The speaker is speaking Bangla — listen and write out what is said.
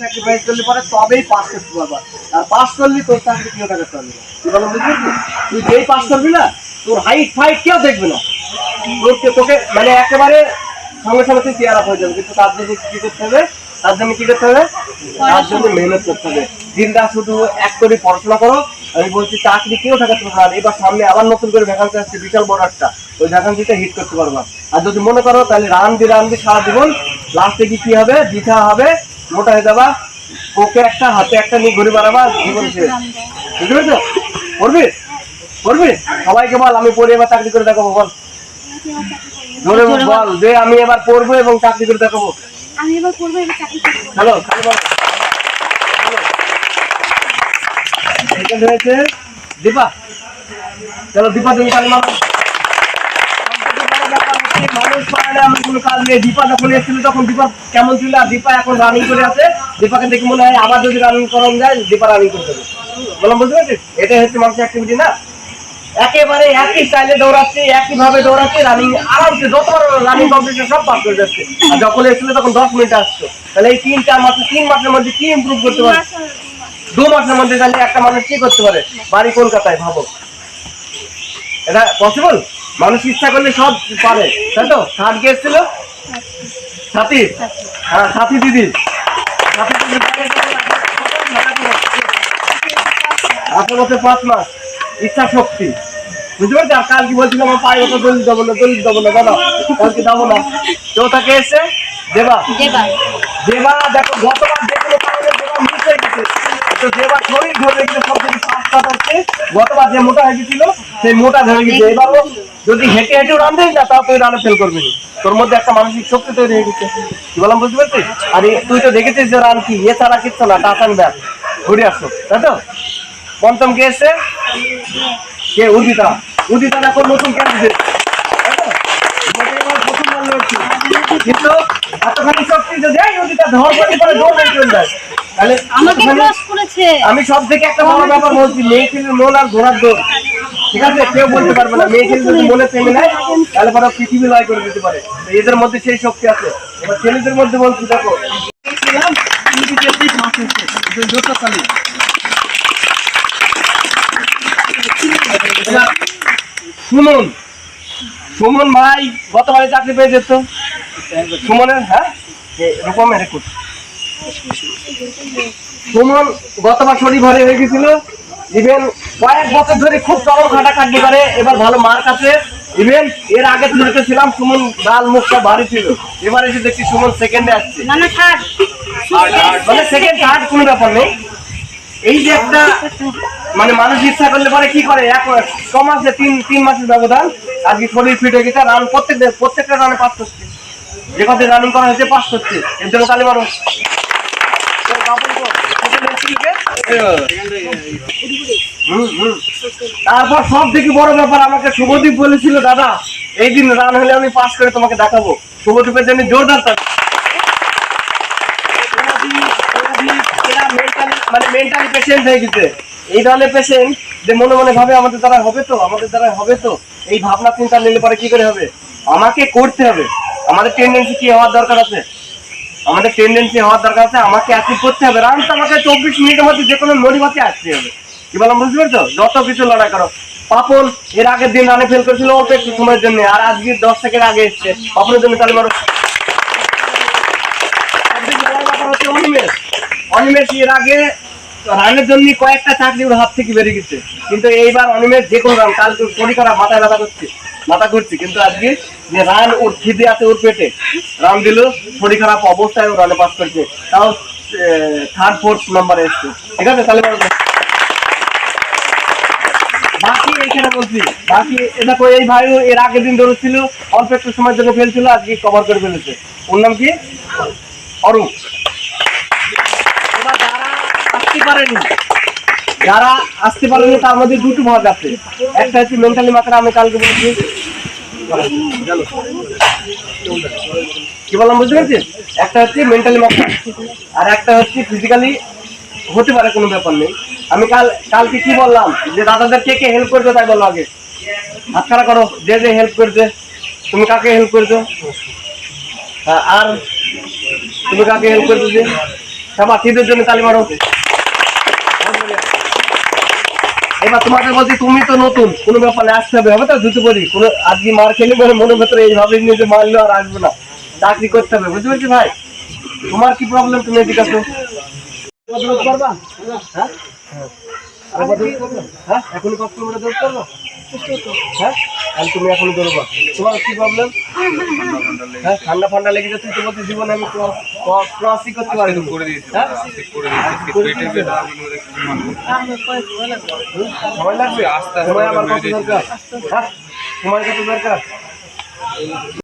স্যাক্রিফাইস করলে পরে তবেই পাস করতে পারবা। আর পাস করলে তোর চাকরি কেউ টাকা তুই বলো বুঝলি? তুই যেই পাস করবি না তোর হাইট ফাইট কেউ দেখবে না। তোকে তোকে মানে একেবারে সঙ্গে সঙ্গে তুই চেয়ার আপ হয়ে যাবে। কিন্তু তার জন্য কি করতে হবে? তার জন্য কি করতে হবে? তার জন্য মেহনত করতে হবে। দিনটা শুধু এক করে পড়াশোনা করো। আমি বলছি চাকরি কেউ পারবে না। এবার সামনে আবার নতুন করে ভ্যাকান্সি আসছে বিশাল বড় একটা। ওই ভ্যাকান্সিটা হিট করতে পারবা। আর যদি মনে করো তাহলে রান দি রান দি সারা জীবন লাস্টে কি কি হবে? দিশা হবে। মোটা হয়ে যাবা। ওকে একটা হাতে একটা নিয়ে ঘুরে বেড়াবা জীবন শেষ। বুঝতে পেরেছ? পড়বি? পড়বি? সবাইকে বল আমি পড়ে এবার চাকরি করে দেখাবো বল। জোরে বল যে আমি এবার পড়ব এবং চাকরি করে দেখাবো। আমি এবার করব এবার চাকরি করব হ্যালো খালি বল। সেকেন্ড হয়েছে। দীপা। চলো দীপা তুমি কালি মারো। যখন এসেছিল তখন দশ মিনিট আসতো। তাহলে এই তিন, চার মাসে, তিন মাসের মধ্যে কি ইম্প্রুভ করতে পারে? দু মাসের মধ্যে তাহলে একটা মানুষ কি করতে পারে? বাড়ি কলকাতায়, ভাবো। এটা পসিবল মানুষ ইচ্ছা করলে সব পারে তাই তো? সাত কে এসেছিল সাথী হ্যাঁ সাথী দিদি। সাথী দিদি আঠারো বছর পাঁচ মাস। ইচ্ছা শক্তি। বুঝতে পারছি আর কাল কি বলছিল আমার পায়ে মতো দলিত দেবো না দলিত দেবো না দাদা কালকে দেবো না। কেউ তাকে এসে? দেবা? দেবা। দেখো গতবার যে কোনো দেবা মিস হয়ে গেছে। তো দেবা শরীর ধরে গেছে সব থেকে গতবার যে মোটা হয়ে গেছিল সেই মোটা ধরে গেছে। এবারও যদি হেঁটে হেঁটেও রান দিস না তাও তুই রানে ফেল করবি তোর মধ্যে একটা মানসিক শক্তি তৈরি হয়ে গেছে। কি বললাম বুঝতে পারছিস? আর তুই তো দেখেছিস যে রান কি? এছাড়া কিচ্ছু না টাকান ব্যাট। ঘুরে আসো তাই তো? পঞ্চম কে এসছে? কে? উদিতা। উদিতা এখন নতুন ক্যান্ডিডেট কিন্তু এতখানি শক্তি যদি উদিতা ধর করে দৌড় দেয় তাহলে করেছে। আমি সব থেকে একটা বড় ব্যাপার বলছি মেয়ে ছেলের মন আর ঘোড়ার ঠিক আছে? কেউ বলতে পারবে না মেয়ে ছেলে যদি মনে থেমে নেয় তাহলে পরে পৃথিবী লয় করে দিতে পারে। এদের মধ্যে সেই শক্তি আছে। এবার ছেলেদের মধ্যে বলছি দেখো। এবার সুমন। ভাই গতবারে চাকরি পেয়ে যেত। সুমনের হ্যাঁ? এ, রূপমের রেকর্ড সুমন গতবার শরীর ভারী হয়ে গেছিল। ইভেন কয়েক বছর ধরে খুব চরম খাটাখাটি করে এবার ভালো মার্ক আছে ইভেন এর আগে তুলতে ছিলাম সুমন গাল মুখটা ভারী ছিল। এবার এসে দেখছি সুমন সেকেন্ডে আসছে। মানে সেকেন্ড থার্ড কোনো ব্যাপার নেই। এই যে একটা মানে মানুষ ইচ্ছা করলে পরে কি করে? এক ছ মাসে তিন তিন মাসের ব্যবধান। আজকে শরীর ফিট হয়ে গেছে রান প্রত্যেক প্রত্যেকটা রানে পাস করছে যে কত রানিং করা হয়েছে পাস করছে এর জন্য কালী মানুষ তারপর সব থেকে বড় ব্যাপার আমাকে শুভদীপ বলেছিল, দাদা, এই দিন রান হলে আমি পাস করে তোমাকে দেখাবো। শুভদীপের জন্য জোরদার তালি। মানে মেন্টালি পেশেন্ট হয়ে গেছে। এই ধরনের পেশেন্ট যে মনে মনে ভাবে আমাদের দ্বারা হবে তো, আমাদের দ্বারা হবে তো। এই ভাবনা চিন্তা নিলে পরে কি করে হবে? আমাকে করতে হবে। আমাদের টেন্ডেন্সি কি হওয়ার দরকার আছে? আমাদের টেন্ডেন্সি হওয়ার দরকার আছে, আমাকে অ্যাচিভ করতে হবে। রান তো আমাকে চব্বিশ মিনিটের মধ্যে যে কোনো নড়িমাতে আসতে হবে। কি বললাম বুঝতে পেরেছ? যত কিছু লড়াই করো। পাপন, এর আগের দিন রানে ফেল করেছিল অল্প একটু সময়ের জন্য, আর আজকে দশ সেকেন্ড আগে এসছে। পাপনের জন্য তাহলে মারো। অনিমেষ। অনিমেষ এর আগে রানের জন্য কয়েকটা চাকরি ওর হাত থেকে বেরিয়ে গেছে। কিন্তু এইবার অনিমেষ যে কোনো রান কাল শরীর খারাপ, মাথায় ব্যথা করছে, মাথা ঘুরছে। কিন্তু আজকে যে রান ওর খিদে আছে ওর পেটে, রান দিল শরীর খারাপ অবস্থায় ও রানে পাস করছে। তাও থার্ড ফোর্থ নাম্বারে এসছে। ঠিক আছে, তাহলে বাকি এইখানে বলছি, বাকি এটা কই, এই ভাই এর আগের দিন ধরেছিল, অল্প একটু সময়ের জন্য ফেলছিল, আজকে কভার করে ফেলেছে। ওর নাম কি? অরূপ। পারেনি। যারা আসতে পারেনি তার মধ্যে দুটো ভাগ আছে। একটা হচ্ছে মেন্টালি মাত্রা আমি কালকে বলেছি। কি বললাম, বুঝতে পেরেছিস একটা হচ্ছে মেন্টালি মাত্রা আর একটা হচ্ছে ফিজিক্যালি হতে পারে, কোনো ব্যাপার নেই। আমি কাল, কালকে কি বললাম, যে দাদাদের কে কে হেল্প করবে তাই বলো আগে। হাত খাড়া করো যে যে হেল্প করছে। তুমি কাকে হেল্প করছ? আর তুমি কাকে হেল্প করছ যে? সবার শীতের জন্য তালি মারো। এবার তোমাকে বলছি, তুমি তো নতুন, কোনো ব্যাপারে আসতে হবে হবে তো দুটো করি কোনো আজকে মার খেলে বলে মনের ভেতরে এইভাবে নিজে মারলে আর আসবে না। চাকরি করতে হবে, বুঝতে পেরেছি ভাই? তোমার কি প্রবলেম তুমি এদিকে আসো। হ্যাঁ? হ্যাঁ? হ্যাঁ? কষ্ট করে হ্যাঁ? আর তুমি এখন দৌড়বা তোমার কি প্রবলেম হ্যাঁ ঠান্ডা ফান্ডা লেগে যাচ্ছে তুই তো বলছিস জীবনে আমি ক্রসই করতে পারি করে দিয়েছি হ্যাঁ? ব্যথা সময় লাগবে। সময় আমার কত দরকার হ্যাঁ? সময় কত দরকার